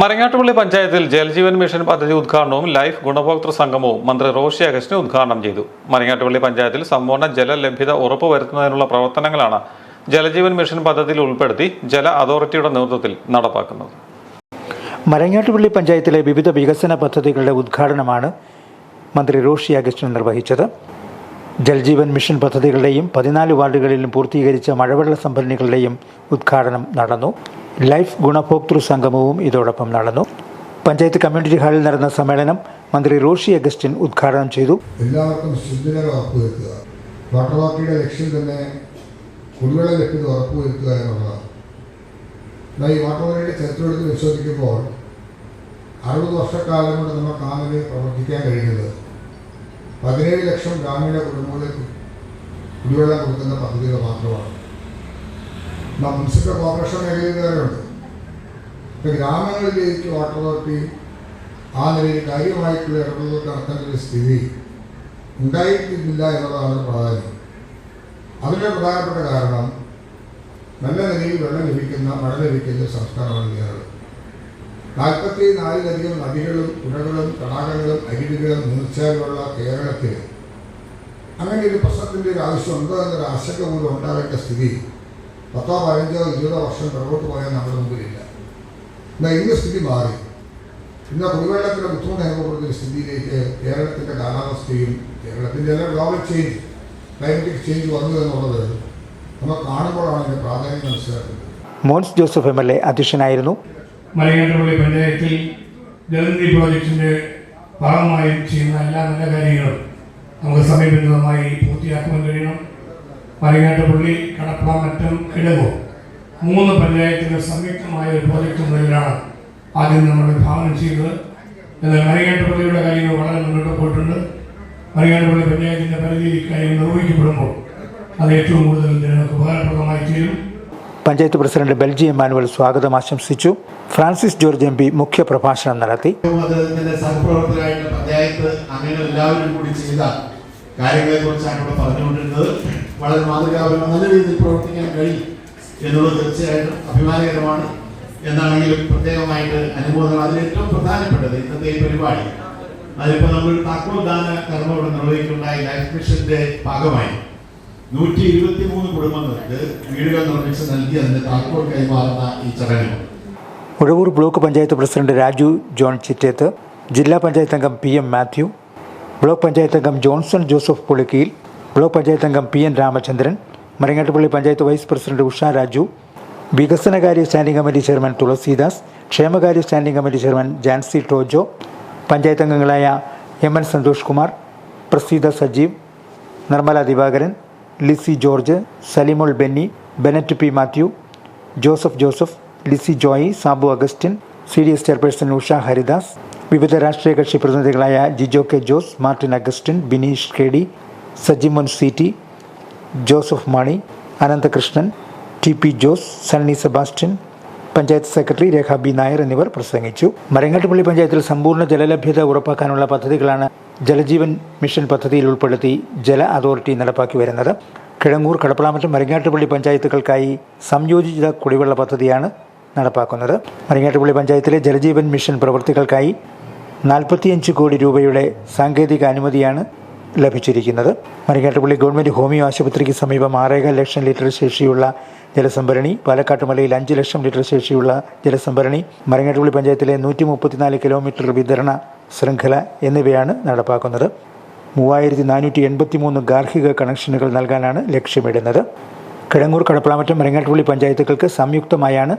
മരങ്ങാട്ടുപള്ളി പഞ്ചായത്തിൽ ജലജീവൻ മിഷൻ പദ്ധതി ഉദ്ഘാടനവും ലൈഫ് ഗുണഭോക്തൃ സംഗമവും മന്ത്രി റോഷി അഗസ്റ്റിന് ഉദ്ഘാടനം ചെയ്തു. മരങ്ങാട്ടുപള്ളി പഞ്ചായത്തിൽ സമ്പൂർണ ജലലഭ്യത ഉറപ്പുവരുത്തുന്നതിനുള്ള പ്രവർത്തനങ്ങളാണ് ജലജീവൻ മിഷൻ പദ്ധതിയിൽ ഉൾപ്പെടുത്തി ജല അതോറിറ്റിയുടെ നേതൃത്വത്തിൽ നടപ്പാക്കുന്നത്. മരങ്ങാട്ടുപള്ളി പഞ്ചായത്തിലെ വിവിധ വികസന പദ്ധതികളുടെ ഉദ്ഘാടനമാണ് മന്ത്രി റോഷി അഗസ്റ്റിൻ നിർവഹിച്ചത്. ജൽജീവൻ മിഷൻ പദ്ധതികളുടെയും പതിനാല് വാർഡുകളിലും പൂർത്തീകരിച്ച മഴവെള്ള സംഭരണികളുടെയും ഉദ്ഘാടനം നടന്നു. ലൈഫ് ഗുണഭോക്തൃ സംഗമവും ഇതോടൊപ്പം നടന്നു. പഞ്ചായത്ത് കമ്മ്യൂണിറ്റി ഹാളിൽ നടന്ന സമ്മേളനം മന്ത്രി റോഷി അഗസ്റ്റിൻ ഉദ്ഘാടനം ചെയ്തു. എല്ലാവർക്കും ശുദ്ധജലം ഉറപ്പുവരുത്തുക. ലക്ഷ്യം തന്നെ കുടിവെള്ള ലഭ്യത ഉറപ്പുവരുത്തുക എന്നുള്ളതാണ്. എന്നാൽ ഈ വാട്ടർ ചരിത്രം പരിശോധിക്കുമ്പോൾ അറുപത് വർഷക്കാലം കൊണ്ട് നമുക്ക് ആദ്യം പ്രവർത്തിക്കാൻ കഴിഞ്ഞത് പതിനേഴ് ലക്ഷം ഗ്രാമീണ കുടുംബങ്ങളിൽ കുടിവെള്ളം കൊടുക്കുന്ന പദ്ധതികൾ മാത്രമാണ്. മുനിസിപ്പൽ കോർപ്പറേഷൻ മേഖലയിലുള്ളവരുണ്ട് ഇപ്പം ഗ്രാമങ്ങളിലേക്ക് വാട്ടർ അതോറിറ്റി ആ നിലയിൽ കാര്യമായിട്ടുള്ള ഇടപെടൽ നടത്തേണ്ട ഒരു സ്ഥിതി ഉണ്ടായിട്ടില്ല എന്നുള്ളതാണ് പ്രാധാന്യം. അതിന്റെ പ്രധാനപ്പെട്ട കാരണം നല്ല നിലയിൽ വെള്ളം ലഭിക്കുന്ന മഴ ലഭിക്കുന്ന സംസ്ഥാനമാണ് കേരളം. നാൽപ്പത്തി നാലിലധികം നദികളും പുഴകളും തടാകങ്ങളും അരുവികളും മൂർച്ചയിലുള്ള കേരളത്തിൽ അങ്ങനെ ഒരു പ്രശ്നത്തിന്റെ ഒരു ആവശ്യമുണ്ടോ എന്നൊരു ആശങ്ക പോലും ഉണ്ടാകേണ്ട സ്ഥിതി പത്തോ പതിനഞ്ചോ ഇരുപതോ വർഷം പിറകോട്ട് പോയാൽ നമ്മുടെ മുമ്പിലില്ല എന്നാൽ ഇന്ന് സ്ഥിതി മാറി. ഇന്ന് കുടിവെള്ളത്തിന്റെ ബുദ്ധിമുട്ട് അനുഭവപ്പെടുന്ന ഒരു സ്ഥിതിയിലേക്ക് കേരളത്തിന്റെ കാലാവസ്ഥയും കേരളത്തിന്റെ എല്ലാം ഗ്ലോബൽ ചേഞ്ച് ക്ലൈമറ്റിക് ചേഞ്ച് വന്നു എന്നുള്ളത് നമ്മൾ കാണുമ്പോഴാണ് ഇതിന്റെ പ്രാധാന്യം മനസ്സിലാക്കുന്നത്. Mons Joseph M L A അധ്യക്ഷനായിരുന്നു. മലയാറ്റപ്പള്ളി പഞ്ചായത്തിൽ ജലനിധി പ്രോജക്റ്റിന്റെ ഭാഗമായി ചെയ്യുന്ന എല്ലാ നല്ല കാര്യങ്ങളും നമുക്ക് സമയബന്ധിതമായി പൂർത്തിയാക്കുവാൻ കഴിയണം. മലയാറ്റപ്പള്ളി കടപ്പ മറ്റം കിടങ്ങോ മൂന്ന് പഞ്ചായത്തിന്റെ സംയുക്തമായ ഒരു പ്രോജക്റ്റ് മുതലാണ് ആദ്യം നമ്മൾ വിഭാവനം ചെയ്തത്. എന്നാൽ മലയാറ്റപ്പള്ളിയുടെ കാര്യങ്ങൾ വളരെ മുന്നോട്ട് പോയിട്ടുണ്ട്. മലയാറ്റപ്പള്ളി പഞ്ചായത്തിന്റെ പരിധിയിൽ കാര്യങ്ങൾ നിർവഹിക്കപ്പെടുമ്പോൾ അത് ഏറ്റവും കൂടുതൽ ജനങ്ങൾക്ക് ഉപകാരപ്രദമായി ചെയ്യും പഞ്ചായത്ത് പ്രസിഡന്റ് ബെൽജി എമാനുവൽ സ്വാഗതം ആശംസിച്ചു. ഫ്രാൻസിസ് ജോർജ് എം പി മുഖ്യ പ്രഭാഷണം നടത്തി. അദ്ദേഹത്തിന്റെ പഞ്ചായത്ത് അംഗങ്ങൾ എല്ലാവരും കൂടി ചെയ്ത കാര്യങ്ങളെ കുറിച്ചാണ് ഇവിടെ പറഞ്ഞുകൊണ്ടിരുന്നത്. വളരെ മാതൃകാപരമായ നല്ല രീതിയിൽ പ്രവർത്തിക്കാൻ കഴിയും എന്നുള്ളത് തീർച്ചയായിട്ടും അഭിമാനകരമാണ്. എന്നാണെങ്കിലും പ്രത്യേകമായിട്ട് അനുമോദനം അതിൽ ഏറ്റവും പ്രധാനപ്പെട്ടത് ഇന്നത്തെ ഈ പരിപാടി. അതിപ്പോൾ നമ്മൾ താക്കോൽ ദാന കർമ്മം ഇവിടെ നിർവഹിക്കുണ്ടായി ലൈഫ് മിഷന്റെ ഭാഗമായി. നൂറ്റി ഇരുപത്തി മൂന്ന് കുടുംബങ്ങൾക്ക് വീടുകൾ നിർമ്മിച്ച് നൽകി അതിന്റെ താക്കോൽ കൈമാറുന്ന ഈ ചടങ്ങ്. Uzhavoor block panchayat president Raju John Chittethu ജില്ലാ പഞ്ചായത്ത് അംഗം P M Mathew block panchayat അംഗം Johnson Joseph Pulikkeel block panchayat അംഗം P N Ramachandran Marangattupally panchayat vice president Usha Raju വികസനകാര്യ സ്റ്റാൻഡിംഗ് കമ്മിറ്റി ചെയർമാൻ തുളസീദാസ് ക്ഷേമകാര്യ standing committee chairman Jancy Tojo panchayat അംഗങ്ങളായ M N Santhosh Kumar Praseetha Sajeev Nirmala Divakaran Lissy George Salimol Benny Bennett P Mathew Joseph Joseph Lissy Joy Sabu Augustine C D S chairperson Usha Haridas വിവിധ രാഷ്ട്രീയ കക്ഷി പ്രതിനിധികളായ Jijo K Jose Martin Augustine Bineesh K D Sajimon C T Joseph Mani Ananthakrishnan T P Jose Sunny Sebastian panchayat secretary Rekha B Nair എന്നിവർ പ്രസംഗിച്ചു. മരങ്ങാട്ടുപള്ളി പഞ്ചായത്തിൽ സമ്പൂർണ ജലലഭ്യത ഉറപ്പാക്കാനുള്ള പദ്ധതികളാണ് ജലജീവൻ മിഷൻ പദ്ധതിയിൽ ഉൾപ്പെടുത്തി ജല അതോറിറ്റി നടപ്പാക്കി വരുന്നത്. കിഴങ്ങൂർ കടപ്പളാമറ്റം മരങ്ങാട്ടുപള്ളി പഞ്ചായത്തുകൾക്കായി സംയോജിത കുടിവെള്ള പദ്ധതിയാണ് നടപ്പാക്കുന്നത്. മരങ്ങാട്ടുപള്ളി പഞ്ചായത്തിലെ ജലജീവൻ മിഷൻ പ്രവൃത്തികൾക്കായി നാൽപ്പത്തിയഞ്ച് കോടി രൂപയുടെ സാങ്കേതിക അനുമതിയാണ് ലഭിച്ചിരിക്കുന്നത്. മരങ്ങാട്ടുപള്ളി ഗവൺമെന്റ് ഹോമിയോ ആശുപത്രിക്ക് സമീപം ആറേകാൽ ലക്ഷം ലിറ്റർ ശേഷിയുള്ള ജലസംഭരണി പാലക്കാട്ട് മലയിൽ അഞ്ച് ലക്ഷം ലിറ്റർ ശേഷിയുള്ള ജലസംഭരണി മരങ്ങാട്ടുപള്ളി പഞ്ചായത്തിലെ നൂറ്റി മുപ്പത്തിനാല് കിലോമീറ്റർ വിതരണ ശൃംഖല എന്നിവയാണ് നടപ്പാക്കുന്നത്. മൂവായിരത്തി നാനൂറ്റി എൺപത്തി മൂന്ന് ഗാർഹിക കണക്ഷനുകൾ നൽകാനാണ് ലക്ഷ്യമിടുന്നത്. കിഴങ്ങൂർ കടപ്പളാമറ്റം മരങ്ങാട്ടുപള്ളി പഞ്ചായത്തുകൾക്ക് സംയുക്തമായാണ്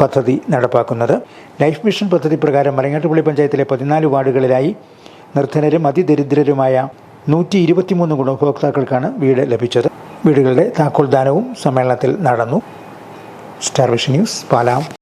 പദ്ധതി നടപ്പാക്കുന്നത്. ലൈഫ് മിഷൻ പദ്ധതി പ്രകാരം മരങ്ങാട്ടുപള്ളി പഞ്ചായത്തിലെ പതിനാല് വാർഡുകളിലായി നിർധനരും അതിദരിദ്രരുമായ നൂറ്റി ഇരുപത്തിമൂന്ന് ഗുണഭോക്താക്കൾക്കാണ് വീട് ലഭിച്ചത്. വീടുകളുടെ താക്കോൽദാനവും സമ്മേളനത്തിൽ നടന്നു. Star Vision News പാലാം.